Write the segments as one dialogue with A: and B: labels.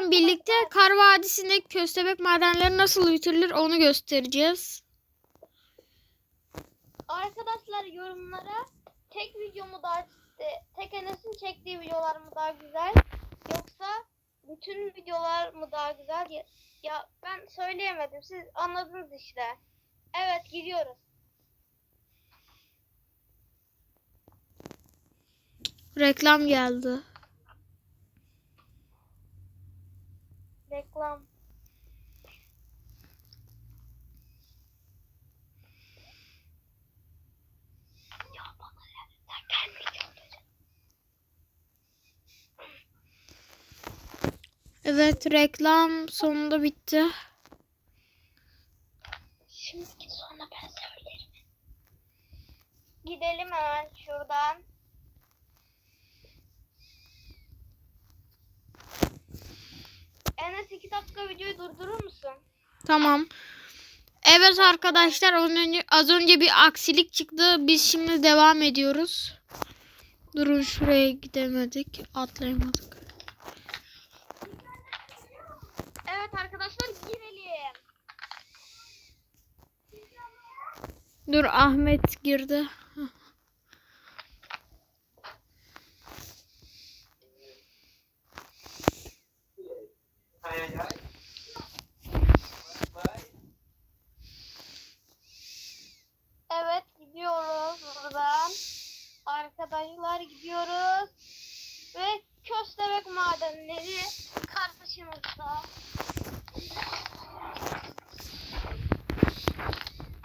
A: Zaten birlikte Kar Vadisi'ndeki köstebek madenleri nasıl bitirilir onu göstereceğiz.
B: Arkadaşlar yorumlara tek video mu daha e, tek Enes'in çektiği videolar mı daha güzel yoksa bütün videolar mı daha güzel ya, ya ben söyleyemedim siz anladınız işte. Evet gidiyoruz.
A: Reklam geldi.
B: Reklam.
A: Evet reklam sonunda bitti.
B: Şimdi git sonra ben söylerim. Gidelim hemen şuradan. Enes iki dakika videoyu durdurur musun?
A: Tamam. Evet arkadaşlar az önce, az önce bir aksilik çıktı. Biz şimdi devam ediyoruz. Durun şuraya gidemedik. Atlayamadık.
B: Evet arkadaşlar girelim.
A: Dur Ahmet girdi.
B: Evet gidiyoruz buradan. Arkadaşlar gidiyoruz. Ve köstebek madenleri karşımızda.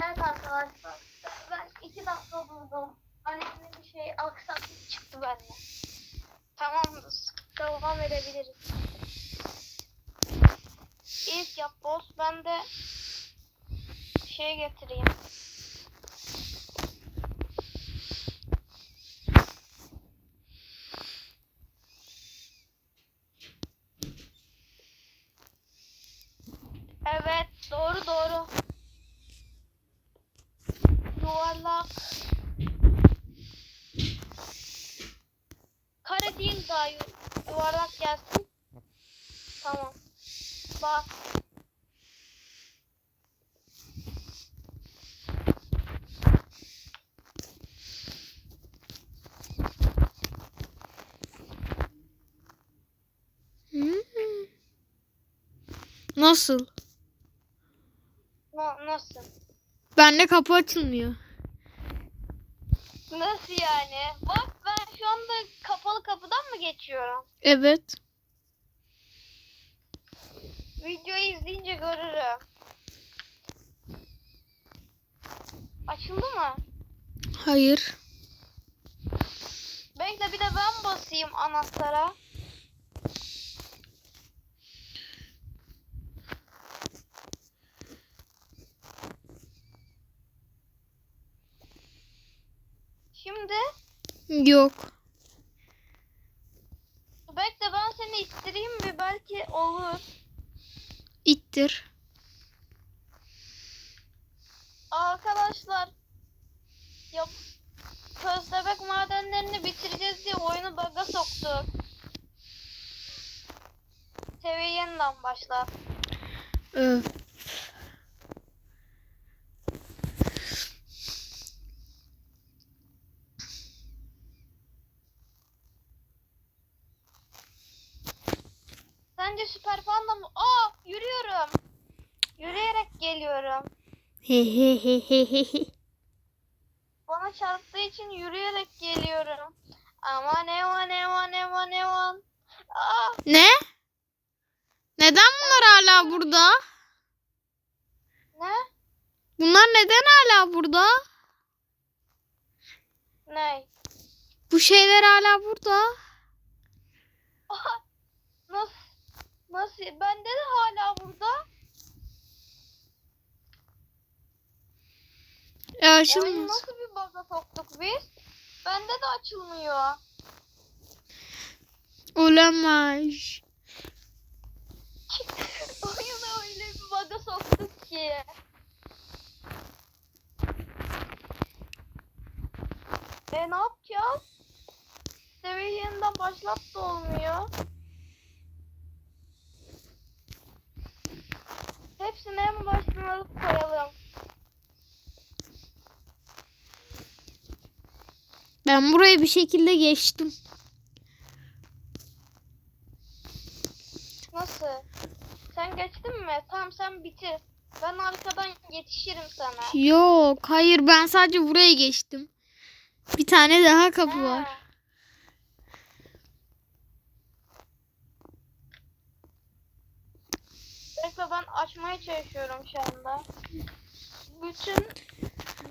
B: Evet arkadaşlar. Ben iki dakika durdum. Annemin bir şey aksaklık çıktı bende. Tamamdır. Devam edebiliriz. İlk yap boss. Ben de şey getireyim. Evet, doğru doğru. Yuvarlak. Kare değil daha yu- yuvarlak gelsin. Tamam. Bak.
A: Hmm. Nasıl?
B: Nasıl?
A: Bende kapı açılmıyor.
B: Nasıl yani? Bak ben şu anda kapalı kapıdan mı geçiyorum?
A: Evet.
B: Videoyu izleyince görürüm. Açıldı mı?
A: Hayır.
B: Bekle bir de ben basayım anahtara. Şimdi
A: Yok.
B: bekle ben seni ittireyim mi? Belki olur.
A: İttir.
B: Arkadaşlar ya köstebek madenlerini bitireceğiz diye oyunu bug'a soktuk. Seviye yeniden başla.
A: Öf.
B: Sence süper panda mı? Aa yürüyorum. Yürüyerek geliyorum. Bana çarptığı için yürüyerek geliyorum. Aman eman eman eman eman. Aa
A: Ne? Neden bunlar hala burada?
B: ne?
A: Bunlar neden hala burada?
B: Ne?
A: Bu şeyler hala burada.
B: Nasıl? Nasıl? Bende de hala burada.
A: E
B: Oyunu
A: açılmaz.
B: nasıl bir bug'a soktuk biz? Bende de açılmıyor.
A: Olamaz.
B: Oyunu öyle bir bug'a soktuk ki. E ne yapacağız? Seviye yeniden başlat da olmuyor. Alıp koyalım.
A: Ben burayı bir şekilde geçtim.
B: Nasıl? Sen geçtin mi? Tamam sen bitir. Ben arkadan yetişirim sana.
A: Yok hayır ben sadece buraya geçtim. Bir tane daha kapı var.
B: Bekle ben açmaya çalışıyorum şu anda. Bütün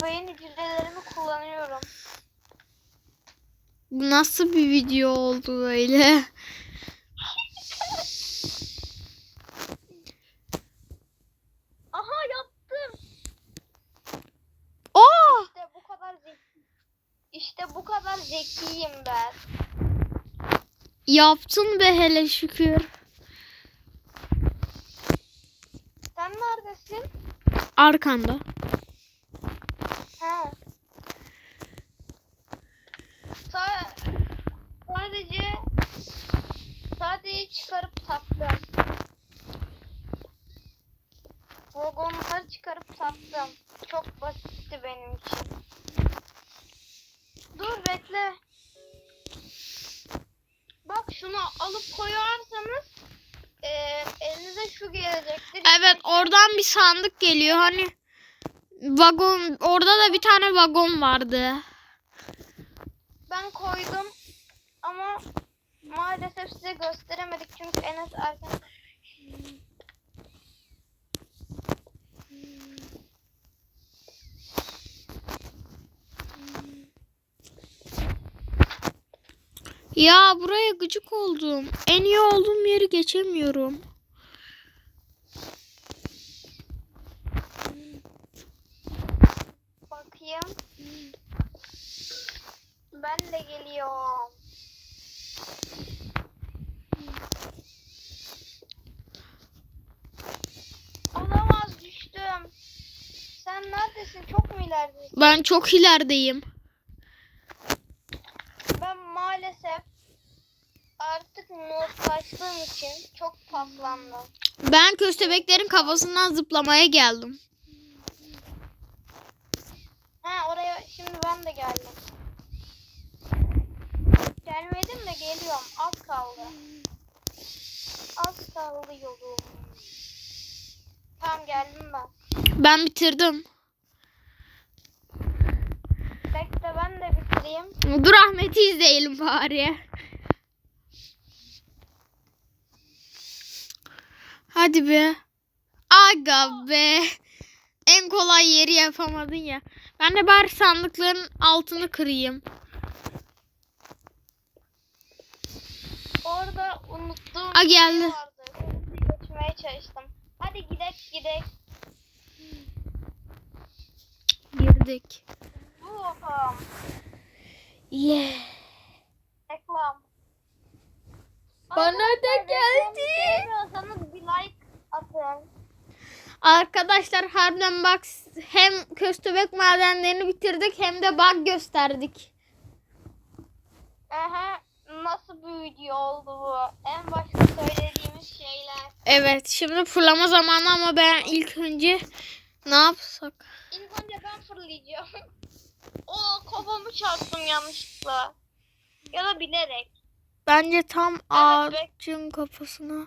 B: beyin hücrelerimi kullanıyorum.
A: Bu nasıl bir video oldu böyle?
B: Aha yaptım.
A: Oo!
B: İşte bu kadar zeki. İşte bu kadar zekiyim ben.
A: Yaptın be hele şükür.
B: Sen neredesin?
A: Arkanda.
B: Ha. Sa sadece sadece çıkarıp taktım. Vagonları çıkarıp taktım. Çok basitti benim için. Dur bekle. Bak şunu alıp koyarsanız eee elinize şu gelecektir.
A: Evet oradan bir sandık geliyor hani vagon orada da bir tane vagon vardı.
B: Ben koydum ama maalesef size gösteremedik çünkü Enes erken
A: Ya buraya gıcık oldum. En iyi olduğum yeri geçemiyorum.
B: bakayım. Ben de geliyorum. Olamaz düştüm. Sen neredesin? Çok mu ileridesin?
A: Ben çok ilerideyim.
B: Ben maalesef artık modlaştığım için çok paslandım.
A: Ben köstebeklerin kafasından zıplamaya geldim.
B: Ha oraya şimdi ben de geldim. Gelmedim de geliyorum. Az kaldı. Az kaldı yolum. Tamam geldim ben.
A: Ben bitirdim.
B: De bitireyim.
A: Dur Ahmet'i izleyelim bari. Hadi be. Aga be. En kolay yeri yapamadın ya. Ben de bari sandıkların altını kırayım.
B: Orada unuttuğum
A: Aa,
B: bir
A: geldi.
B: şey vardı. Götürmeye çalıştım. Hadi gidek gidek.
A: Girdik.
B: Buldum.
A: Yeah.
B: Reklam.
A: Bana da geldi.
B: Bir like atın.
A: Arkadaşlar harbiden bak hem köstebek madenlerini bitirdik hem de bug gösterdik.
B: Aha, nasıl bir video oldu bu? En başta söylediğimiz şeyler.
A: Evet şimdi fırlama zamanı ama ben ilk önce ne yapsak?
B: İlk önce ben fırlayacağım. o kafamı çarptım yanlışlıkla. Ya da bilerek.
A: Bence tam
B: Evet,
A: ağacın kafasına.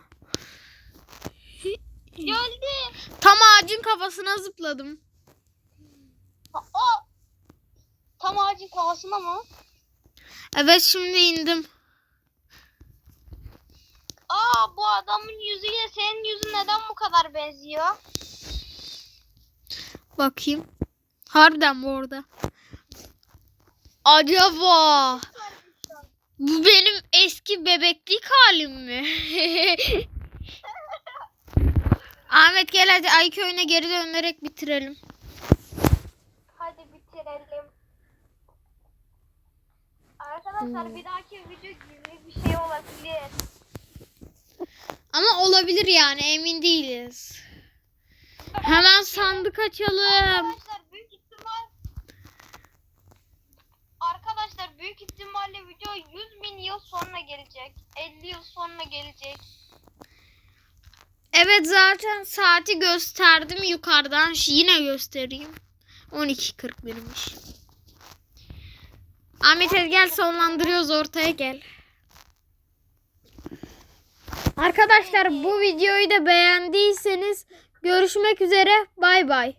B: Geldi.
A: Tam ağacın kafasına zıpladım.
B: Ha, o. Tam ağacın kafasına mı?
A: Evet şimdi indim.
B: Aa bu adamın yüzüyle senin yüzün neden bu kadar benziyor?
A: Bakayım. Harbiden bu orada. Acaba bu benim eski bebeklik halim mi? Ahmet gel hadi Ay köyüne geri dönerek bitirelim.
B: Hadi bitirelim. Arkadaşlar bir dahaki video gizli bir şey olabilir.
A: Ama olabilir yani emin değiliz. Hemen sandık açalım.
B: Arkadaşlar büyük ihtimal Arkadaşlar büyük ihtimalle video 100 bin yıl sonra gelecek. 50 yıl sonra gelecek.
A: Evet zaten saati gösterdim yukarıdan. Yine göstereyim. 12.40 benimmiş. Ahmet hadi gel sonlandırıyoruz ortaya gel. Arkadaşlar bu videoyu da beğendiyseniz görüşmek üzere. Bay bay.